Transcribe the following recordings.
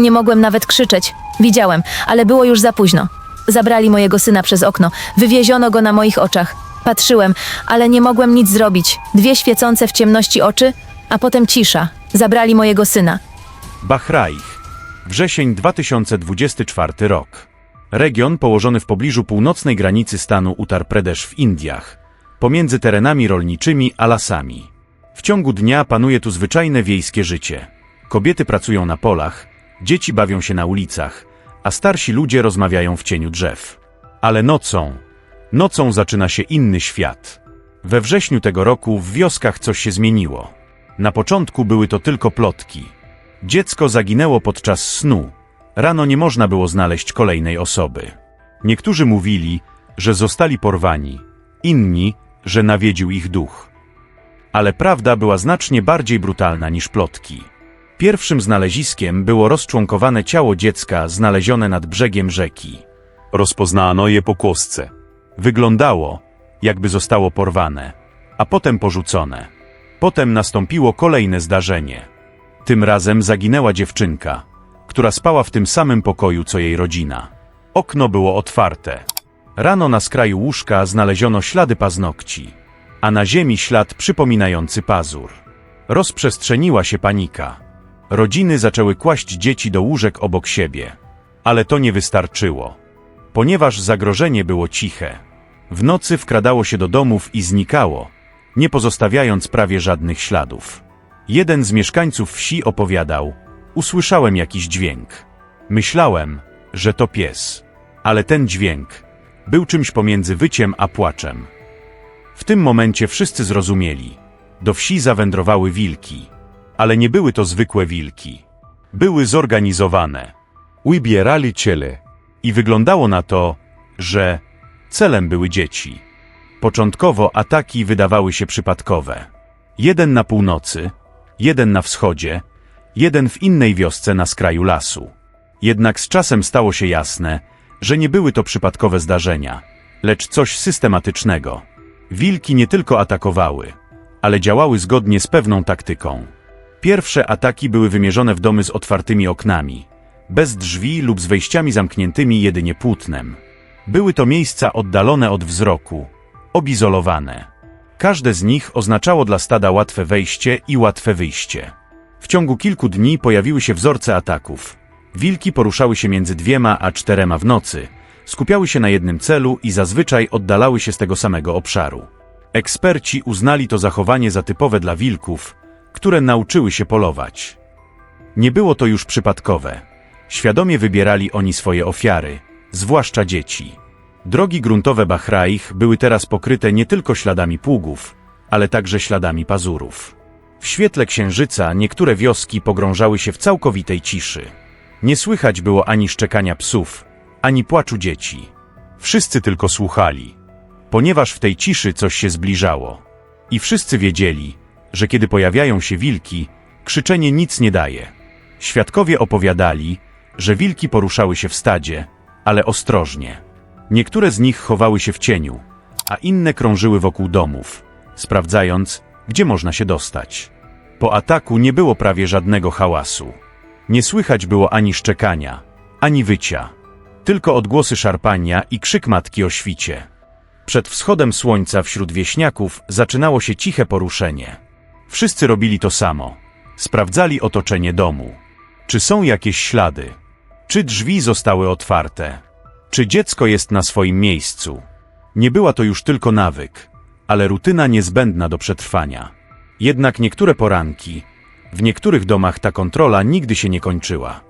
Nie mogłem nawet krzyczeć. Widziałem, ale było już za późno. Zabrali mojego syna przez okno, wywieziono go na moich oczach. Patrzyłem, ale nie mogłem nic zrobić. Dwie świecące w ciemności oczy, a potem cisza. Zabrali mojego syna. Bahraich. Wrzesień 2024 rok. Region położony w pobliżu północnej granicy stanu Uttar Pradesh w Indiach, pomiędzy terenami rolniczymi a lasami. W ciągu dnia panuje tu zwyczajne wiejskie życie. Kobiety pracują na polach, dzieci bawią się na ulicach, a starsi ludzie rozmawiają w cieniu drzew. Ale nocą, nocą zaczyna się inny świat. We wrześniu tego roku w wioskach coś się zmieniło. Na początku były to tylko plotki. Dziecko zaginęło podczas snu. Rano nie można było znaleźć kolejnej osoby. Niektórzy mówili, że zostali porwani, inni, że nawiedził ich duch. Ale prawda była znacznie bardziej brutalna niż plotki. Pierwszym znaleziskiem było rozczłonkowane ciało dziecka znalezione nad brzegiem rzeki. Rozpoznano je po kłosce. Wyglądało, jakby zostało porwane, a potem porzucone. Potem nastąpiło kolejne zdarzenie. Tym razem zaginęła dziewczynka, która spała w tym samym pokoju co jej rodzina. Okno było otwarte. Rano na skraju łóżka znaleziono ślady paznokci, a na ziemi ślad przypominający pazur. Rozprzestrzeniła się panika. Rodziny zaczęły kłaść dzieci do łóżek obok siebie. Ale to nie wystarczyło. Ponieważ zagrożenie było ciche. W nocy wkradało się do domów i znikało, nie pozostawiając prawie żadnych śladów. Jeden z mieszkańców wsi opowiadał: Usłyszałem jakiś dźwięk. Myślałem, że to pies. Ale ten dźwięk był czymś pomiędzy wyciem a płaczem. W tym momencie wszyscy zrozumieli. Do wsi zawędrowały wilki. Ale nie były to zwykłe wilki. Były zorganizowane. Ubierali ciele. I wyglądało na to, że celem były dzieci. Początkowo ataki wydawały się przypadkowe. Jeden na północy, jeden na wschodzie, jeden w innej wiosce na skraju lasu. Jednak z czasem stało się jasne, że nie były to przypadkowe zdarzenia, lecz coś systematycznego. Wilki nie tylko atakowały, ale działały zgodnie z pewną taktyką. Pierwsze ataki były wymierzone w domy z otwartymi oknami, bez drzwi lub z wejściami zamkniętymi jedynie płótnem. Były to miejsca oddalone od wzroku, obizolowane. Każde z nich oznaczało dla stada łatwe wejście i łatwe wyjście. W ciągu kilku dni pojawiły się wzorce ataków. Wilki poruszały się między dwiema a czterema w nocy, skupiały się na jednym celu i zazwyczaj oddalały się z tego samego obszaru. Eksperci uznali to zachowanie za typowe dla wilków, które nauczyły się polować. Nie było to już przypadkowe. Świadomie wybierali oni swoje ofiary, zwłaszcza dzieci. Drogi gruntowe Bahraich były teraz pokryte nie tylko śladami pługów, ale także śladami pazurów. W świetle księżyca niektóre wioski pogrążały się w całkowitej ciszy. Nie słychać było ani szczekania psów, ani płaczu dzieci. Wszyscy tylko słuchali, ponieważ w tej ciszy coś się zbliżało. I wszyscy wiedzieli, że kiedy pojawiają się wilki, krzyczenie nic nie daje. Świadkowie opowiadali, że wilki poruszały się w stadzie, ale ostrożnie. Niektóre z nich chowały się w cieniu, a inne krążyły wokół domów, sprawdzając, gdzie można się dostać. Po ataku nie było prawie żadnego hałasu. Nie słychać było ani szczekania, ani wycia, tylko odgłosy szarpania i krzyk matki o świcie. Przed wschodem słońca wśród wieśniaków zaczynało się ciche poruszenie. Wszyscy robili to samo. Sprawdzali otoczenie domu. Czy są jakieś ślady? Czy drzwi zostały otwarte? Czy dziecko jest na swoim miejscu? Nie była to już tylko nawyk, ale rutyna niezbędna do przetrwania. Jednak niektóre poranki, w niektórych domach ta kontrola nigdy się nie kończyła.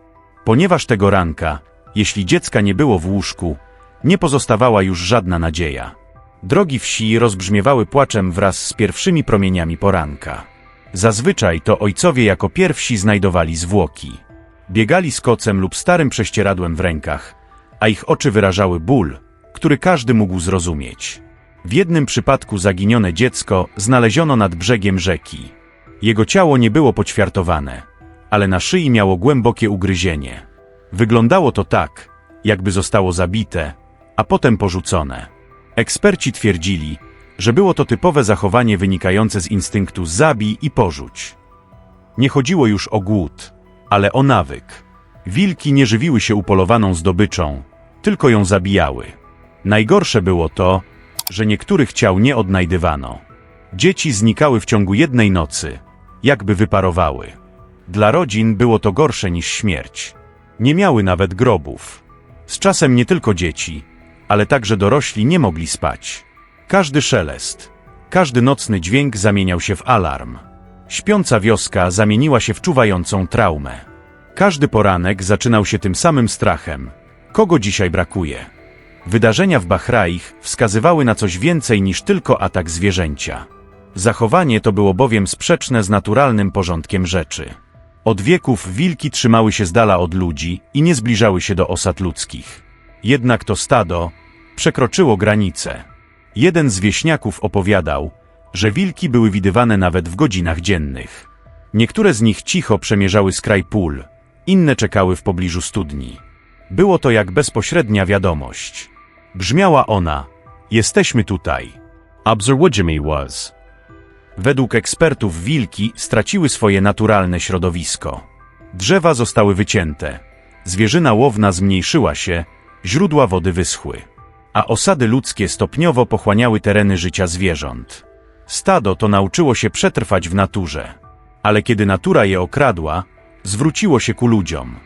Ponieważ tego ranka, jeśli dziecka nie było w łóżku, nie pozostawała już żadna nadzieja. Drogi wsi rozbrzmiewały płaczem wraz z pierwszymi promieniami poranka. Zazwyczaj to ojcowie jako pierwsi znajdowali zwłoki. Biegali z kocem lub starym prześcieradłem w rękach, a ich oczy wyrażały ból, który każdy mógł zrozumieć. W jednym przypadku zaginione dziecko znaleziono nad brzegiem rzeki. Jego ciało nie było poćwiartowane, ale na szyi miało głębokie ugryzienie. Wyglądało to tak, jakby zostało zabite, a potem porzucone. Eksperci twierdzili, że było to typowe zachowanie wynikające z instynktu zabij i porzuć. Nie chodziło już o głód, ale o nawyk. Wilki nie żywiły się upolowaną zdobyczą, tylko ją zabijały. Najgorsze było to, że niektórych ciał nie odnajdywano. Dzieci znikały w ciągu jednej nocy, jakby wyparowały. Dla rodzin było to gorsze niż śmierć. Nie miały nawet grobów. Z czasem nie tylko dzieci, ale także dorośli nie mogli spać. Każdy szelest, każdy nocny dźwięk zamieniał się w alarm. Śpiąca wioska zamieniła się w czuwającą traumę. Każdy poranek zaczynał się tym samym strachem. Kogo dzisiaj brakuje? Wydarzenia w Bahraich wskazywały na coś więcej niż tylko atak zwierzęcia. Zachowanie to było bowiem sprzeczne z naturalnym porządkiem rzeczy. Od wieków wilki trzymały się z dala od ludzi i nie zbliżały się do osad ludzkich. Jednak to stado przekroczyło granice. Jeden z wieśniaków opowiadał, że wilki były widywane nawet w godzinach dziennych. Niektóre z nich cicho przemierzały skraj pól, inne czekały w pobliżu studni. Było to jak bezpośrednia wiadomość. Brzmiała ona: Jesteśmy tutaj. Obserwujemy was. Według ekspertów wilki straciły swoje naturalne środowisko. Drzewa zostały wycięte, zwierzyna łowna zmniejszyła się, źródła wody wyschły, a osady ludzkie stopniowo pochłaniały tereny życia zwierząt. Stado to nauczyło się przetrwać w naturze, ale kiedy natura je okradła, zwróciło się ku ludziom.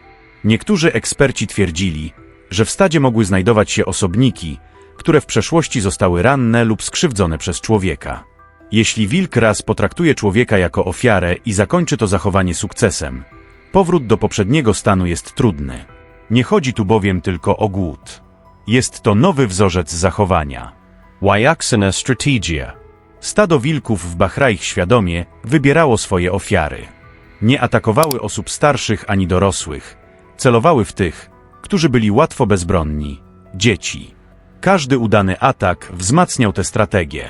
Niektórzy eksperci twierdzili, że w stadzie mogły znajdować się osobniki, które w przeszłości zostały ranne lub skrzywdzone przez człowieka. Jeśli wilk raz potraktuje człowieka jako ofiarę i zakończy to zachowanie sukcesem, powrót do poprzedniego stanu jest trudny. Nie chodzi tu bowiem tylko o głód. Jest to nowy wzorzec zachowania. Wyaxana strategia. Stado wilków w Bahraich świadomie wybierało swoje ofiary. Nie atakowały osób starszych ani dorosłych. Celowały w tych, którzy byli łatwo bezbronni dzieci. Każdy udany atak wzmacniał tę strategię.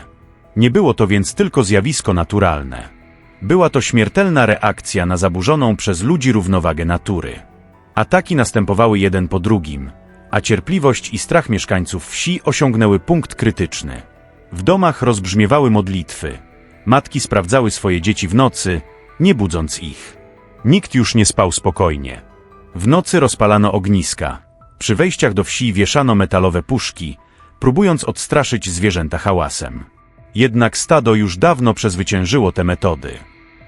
Nie było to więc tylko zjawisko naturalne. Była to śmiertelna reakcja na zaburzoną przez ludzi równowagę natury. Ataki następowały jeden po drugim, a cierpliwość i strach mieszkańców wsi osiągnęły punkt krytyczny. W domach rozbrzmiewały modlitwy. Matki sprawdzały swoje dzieci w nocy, nie budząc ich. Nikt już nie spał spokojnie. W nocy rozpalano ogniska. Przy wejściach do wsi wieszano metalowe puszki, próbując odstraszyć zwierzęta hałasem. Jednak stado już dawno przezwyciężyło te metody.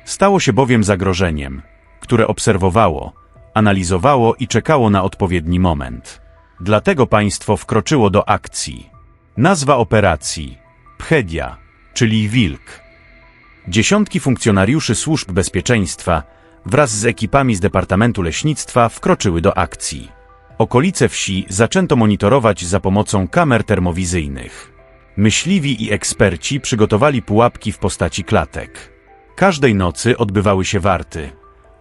Stało się bowiem zagrożeniem, które obserwowało, analizowało i czekało na odpowiedni moment. Dlatego państwo wkroczyło do akcji. Nazwa operacji Pchedia, czyli wilk. Dziesiątki funkcjonariuszy służb bezpieczeństwa wraz z ekipami z Departamentu Leśnictwa wkroczyły do akcji. Okolice wsi zaczęto monitorować za pomocą kamer termowizyjnych. Myśliwi i eksperci przygotowali pułapki w postaci klatek. Każdej nocy odbywały się warty,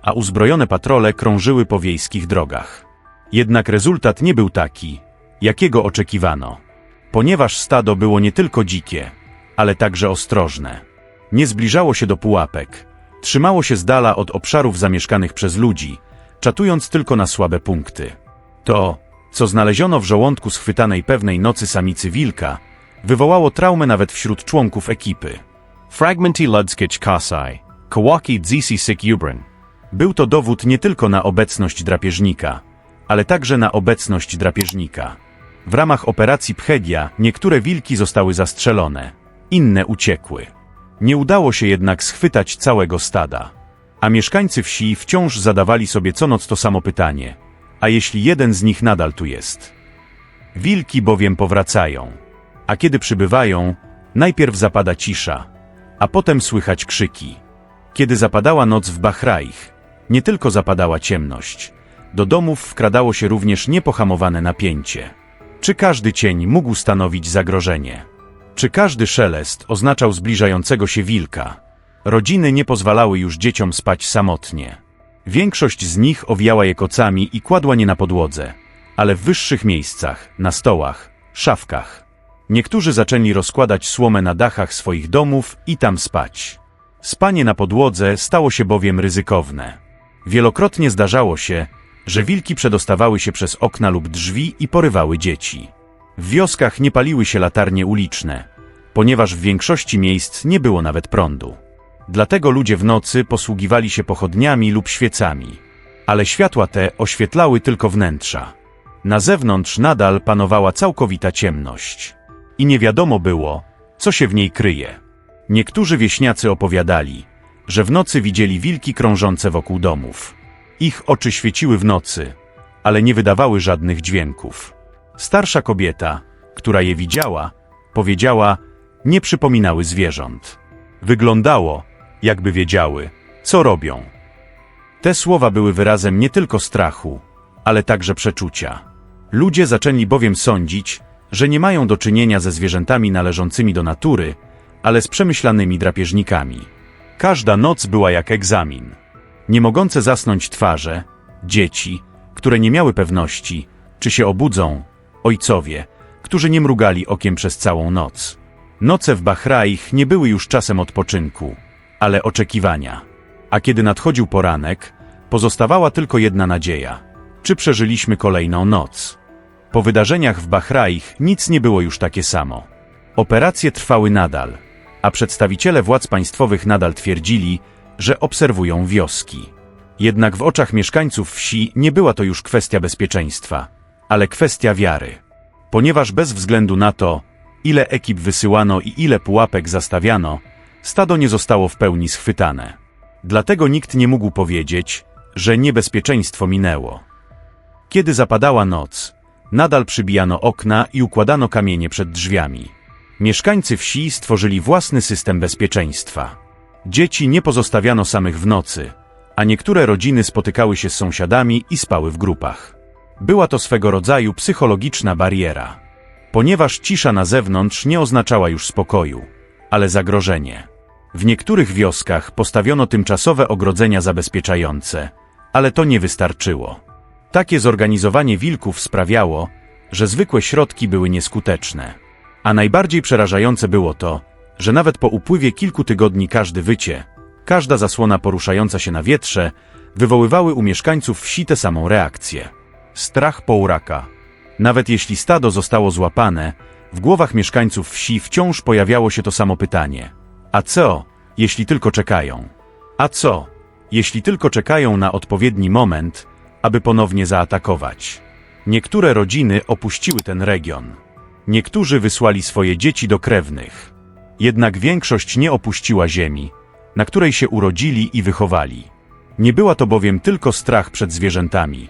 a uzbrojone patrole krążyły po wiejskich drogach. Jednak rezultat nie był taki, jakiego oczekiwano. Ponieważ stado było nie tylko dzikie, ale także ostrożne. Nie zbliżało się do pułapek, trzymało się z dala od obszarów zamieszkanych przez ludzi, czatując tylko na słabe punkty. To, co znaleziono w żołądku schwytanej pewnej nocy samicy wilka, wywołało traumę nawet wśród członków ekipy. Fragmenty ludzkich kasai. Kawaki dzisi sik ubrin. Był to dowód nie tylko na obecność drapieżnika, ale także na obecność drapieżnika. W ramach operacji Pchedia niektóre wilki zostały zastrzelone, inne uciekły. Nie udało się jednak schwytać całego stada. A mieszkańcy wsi wciąż zadawali sobie co noc to samo pytanie. A jeśli jeden z nich nadal tu jest? Wilki bowiem powracają. A kiedy przybywają, najpierw zapada cisza, a potem słychać krzyki. Kiedy zapadała noc w Bahraich, nie tylko zapadała ciemność. Do domów wkradało się również niepohamowane napięcie. Czy każdy cień mógł stanowić zagrożenie? Czy każdy szelest oznaczał zbliżającego się wilka? Rodziny nie pozwalały już dzieciom spać samotnie. Większość z nich owijała je kocami i kładła nie na podłodze, ale w wyższych miejscach, na stołach, szafkach. Niektórzy zaczęli rozkładać słomę na dachach swoich domów i tam spać. Spanie na podłodze stało się bowiem ryzykowne. Wielokrotnie zdarzało się, że wilki przedostawały się przez okna lub drzwi i porywały dzieci. W wioskach nie paliły się latarnie uliczne, ponieważ w większości miejsc nie było nawet prądu. Dlatego ludzie w nocy posługiwali się pochodniami lub świecami. Ale światła te oświetlały tylko wnętrza. Na zewnątrz nadal panowała całkowita ciemność. I nie wiadomo było, co się w niej kryje. Niektórzy wieśniacy opowiadali, że w nocy widzieli wilki krążące wokół domów. Ich oczy świeciły w nocy, ale nie wydawały żadnych dźwięków. Starsza kobieta, która je widziała, powiedziała, nie przypominały zwierząt. Wyglądało, jakby wiedziały, co robią. Te słowa były wyrazem nie tylko strachu, ale także przeczucia. Ludzie zaczęli bowiem sądzić, że nie mają do czynienia ze zwierzętami należącymi do natury, ale z przemyślanymi drapieżnikami. Każda noc była jak egzamin. Nie mogące zasnąć twarze, dzieci, które nie miały pewności, czy się obudzą, ojcowie, którzy nie mrugali okiem przez całą noc. Noce w Bahraich nie były już czasem odpoczynku, ale oczekiwania. A kiedy nadchodził poranek, pozostawała tylko jedna nadzieja. Czy przeżyliśmy kolejną noc? Po wydarzeniach w Bahraich nic nie było już takie samo. Operacje trwały nadal, a przedstawiciele władz państwowych nadal twierdzili, że obserwują wioski. Jednak w oczach mieszkańców wsi nie była to już kwestia bezpieczeństwa, ale kwestia wiary. Ponieważ bez względu na to, ile ekip wysyłano i ile pułapek zastawiano, stado nie zostało w pełni schwytane. Dlatego nikt nie mógł powiedzieć, że niebezpieczeństwo minęło. Kiedy zapadała noc, nadal przybijano okna i układano kamienie przed drzwiami. Mieszkańcy wsi stworzyli własny system bezpieczeństwa. Dzieci nie pozostawiano samych w nocy, a niektóre rodziny spotykały się z sąsiadami i spały w grupach. Była to swego rodzaju psychologiczna bariera, ponieważ cisza na zewnątrz nie oznaczała już spokoju, ale zagrożenie. W niektórych wioskach postawiono tymczasowe ogrodzenia zabezpieczające, ale to nie wystarczyło. Takie zorganizowanie wilków sprawiało, że zwykłe środki były nieskuteczne. A najbardziej przerażające było to, że nawet po upływie kilku tygodni każdy wycie, każda zasłona poruszająca się na wietrze, wywoływały u mieszkańców wsi tę samą reakcję. Strach połraka. Nawet jeśli stado zostało złapane, w głowach mieszkańców wsi wciąż pojawiało się to samo pytanie. A co, jeśli tylko czekają? A co, jeśli tylko czekają na odpowiedni moment, aby ponownie zaatakować? Niektóre rodziny opuściły ten region. Niektórzy wysłali swoje dzieci do krewnych. Jednak większość nie opuściła ziemi, na której się urodzili i wychowali. Nie była to bowiem tylko strach przed zwierzętami,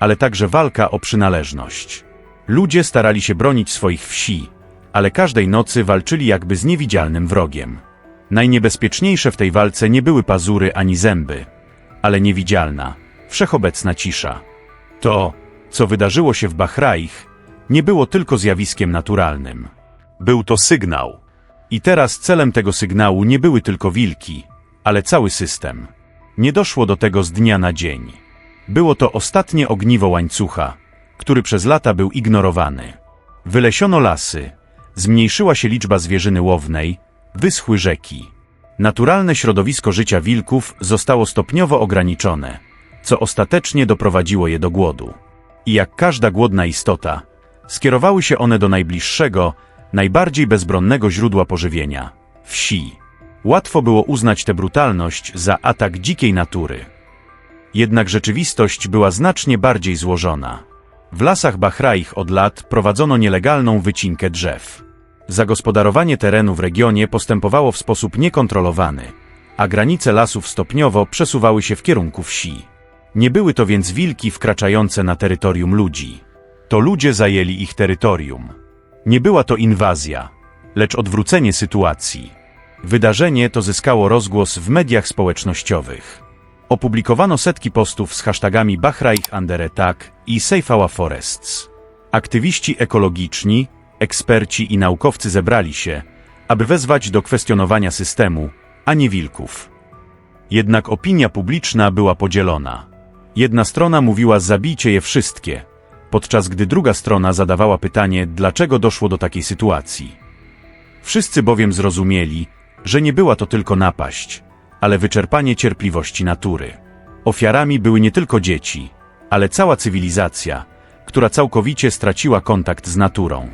ale także walka o przynależność. Ludzie starali się bronić swoich wsi, ale każdej nocy walczyli jakby z niewidzialnym wrogiem. Najniebezpieczniejsze w tej walce nie były pazury ani zęby, ale niewidzialna, wszechobecna cisza. To, co wydarzyło się w Bahraich, nie było tylko zjawiskiem naturalnym. Był to sygnał. I teraz celem tego sygnału nie były tylko wilki, ale cały system. Nie doszło do tego z dnia na dzień. Było to ostatnie ogniwo łańcucha, który przez lata był ignorowany. Wylesiono lasy, zmniejszyła się liczba zwierzyny łownej, wyschły rzeki. Naturalne środowisko życia wilków zostało stopniowo ograniczone, co ostatecznie doprowadziło je do głodu. I jak każda głodna istota, skierowały się one do najbliższego, najbardziej bezbronnego źródła pożywienia wsi. Łatwo było uznać tę brutalność za atak dzikiej natury. Jednak rzeczywistość była znacznie bardziej złożona. W lasach Bahraich od lat prowadzono nielegalną wycinkę drzew. Zagospodarowanie terenu w regionie postępowało w sposób niekontrolowany, a granice lasów stopniowo przesuwały się w kierunku wsi. Nie były to więc wilki wkraczające na terytorium ludzi. To ludzie zajęli ich terytorium. Nie była to inwazja, lecz odwrócenie sytuacji. Wydarzenie to zyskało rozgłos w mediach społecznościowych. Opublikowano setki postów z hashtagami Bahraich Under Attack i Safe Our Forests. Aktywiści ekologiczni, eksperci i naukowcy zebrali się, aby wezwać do kwestionowania systemu, a nie wilków. Jednak opinia publiczna była podzielona. Jedna strona mówiła zabijcie je wszystkie, podczas gdy druga strona zadawała pytanie, dlaczego doszło do takiej sytuacji. Wszyscy bowiem zrozumieli, że nie była to tylko napaść, ale wyczerpanie cierpliwości natury. Ofiarami były nie tylko dzieci, ale cała cywilizacja, która całkowicie straciła kontakt z naturą.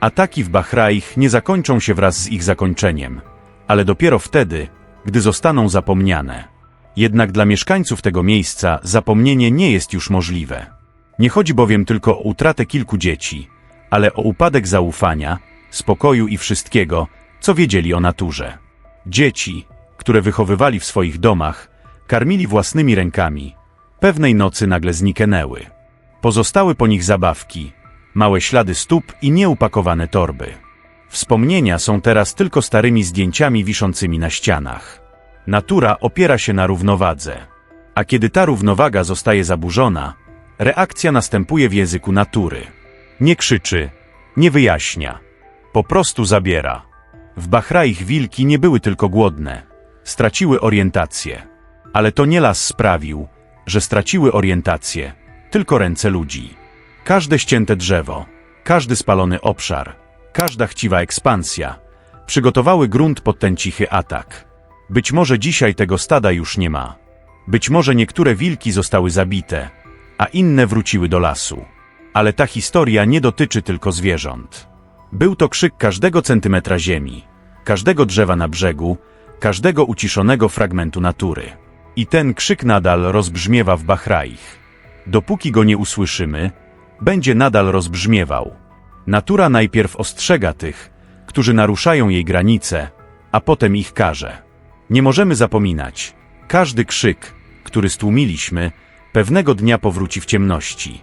Ataki w Bahraich nie zakończą się wraz z ich zakończeniem, ale dopiero wtedy, gdy zostaną zapomniane. Jednak dla mieszkańców tego miejsca zapomnienie nie jest już możliwe. Nie chodzi bowiem tylko o utratę kilku dzieci, ale o upadek zaufania, spokoju i wszystkiego, co wiedzieli o naturze. Dzieci, które wychowywali w swoich domach, karmili własnymi rękami, pewnej nocy nagle zniknęły. Pozostały po nich zabawki, małe ślady stóp i nieupakowane torby. Wspomnienia są teraz tylko starymi zdjęciami wiszącymi na ścianach. Natura opiera się na równowadze. A kiedy ta równowaga zostaje zaburzona, reakcja następuje w języku natury. Nie krzyczy, nie wyjaśnia, po prostu zabiera. W Bahraich wilki nie były tylko głodne, straciły orientację. Ale to nie las sprawił, że straciły orientację, tylko ręce ludzi. Każde ścięte drzewo, każdy spalony obszar, każda chciwa ekspansja przygotowały grunt pod ten cichy atak. Być może dzisiaj tego stada już nie ma. Być może niektóre wilki zostały zabite, a inne wróciły do lasu. Ale ta historia nie dotyczy tylko zwierząt. Był to krzyk każdego centymetra ziemi, każdego drzewa na brzegu, każdego uciszonego fragmentu natury. I ten krzyk nadal rozbrzmiewa w Bahraich. Dopóki go nie usłyszymy, będzie nadal rozbrzmiewał. Natura najpierw ostrzega tych, którzy naruszają jej granice, a potem ich karze. Nie możemy zapominać. Każdy krzyk, który stłumiliśmy, pewnego dnia powróci w ciemności.